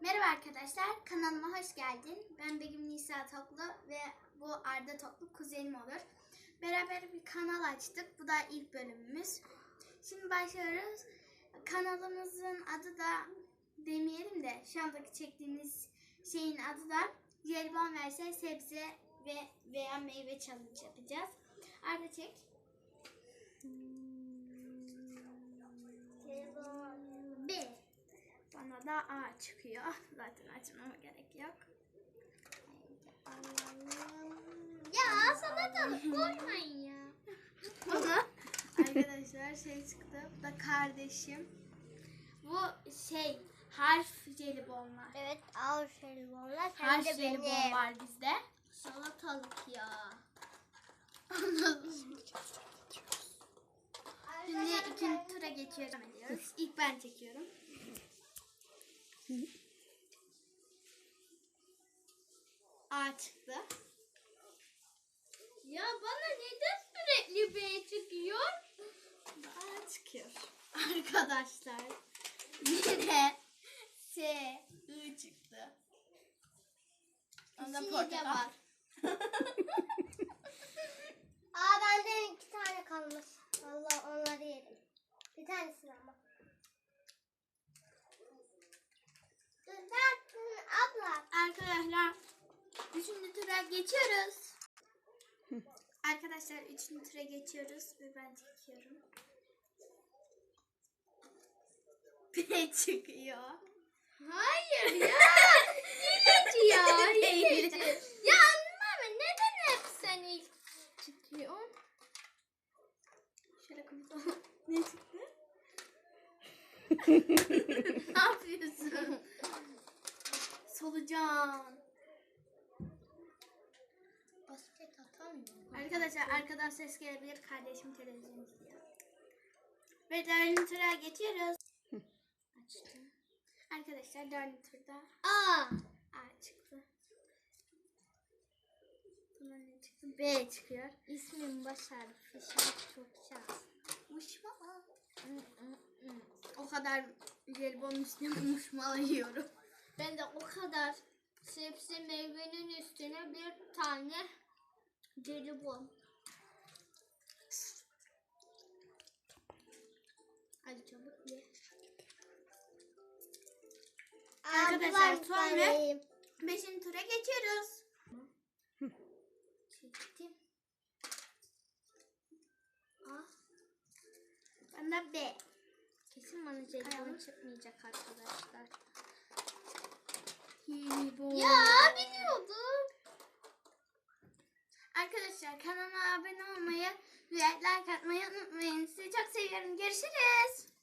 Merhaba arkadaşlar, kanalıma hoş geldin. Ben Begüm Nisa Toklu ve bu Arda Toklu kuzenim olur. Beraber bir kanal açtık. Bu da ilk bölümümüz. Şimdi başlıyoruz. Kanalımızın adı da demeyelim de şu andaki çektiğimiz şeyin adı da jelibon verse sebze ve veya meyve challenge yapacağız. Arda çek. A çıkıyor. Zaten açmama gerek yok. Ya salatalık koymayın ya. Arkadaşlar şey çıktı. Bu da kardeşim. Bu şey harf jelibonlar. Evet al jelibonlar. Sen Harf de jelibon benim. var bizde. Salatalık ya. Şimdi ikinci tura geçiyoruz. Devam ediyoruz. İlk ben çekiyorum. A çıktı. Ya bana neden sürekli B çıkıyor? A çıkıyor. Arkadaşlar. Bir de S, I çıktı. Onda portakal. var. Aa benden iki tane kalmış. Tura geçiyoruz. Arkadaşlar üçüncü tura geçiyoruz ve ben çekiyorum. B çıkıyor. Hayır ya. Hileci ya. Hileci. ya anlamam neden hep sen ilk çıkıyor? Şöyle kapatalım. Ne çıktı? ne yapıyorsun? Solucan. Arkadaşlar arkadan ses gelebilir. Kardeşim televizyon izliyor. Ve dördüncü tura geçiyoruz. Açtım. Arkadaşlar dördüncü turda Aa. A çıktı. Buna ne çıktı? B çıkıyor. İsmim baş harfi. Şimdi çok şans. Muşmala. O kadar jelibonun üstüne muşmala yiyorum. Ben de o kadar sebze meyvenin üstüne bir tane jelibon. Hadi çabuk ye. Arkadaşlar sonra- Beşinci tura geçiyoruz. Çektim. A. Ben de B. Kesin bana jelibon çıkmayacak arkadaşlar. Jelibon. Ya Kanalıma abone olmayı ve like atmayı unutmayın. Sizi çok seviyorum. Görüşürüz.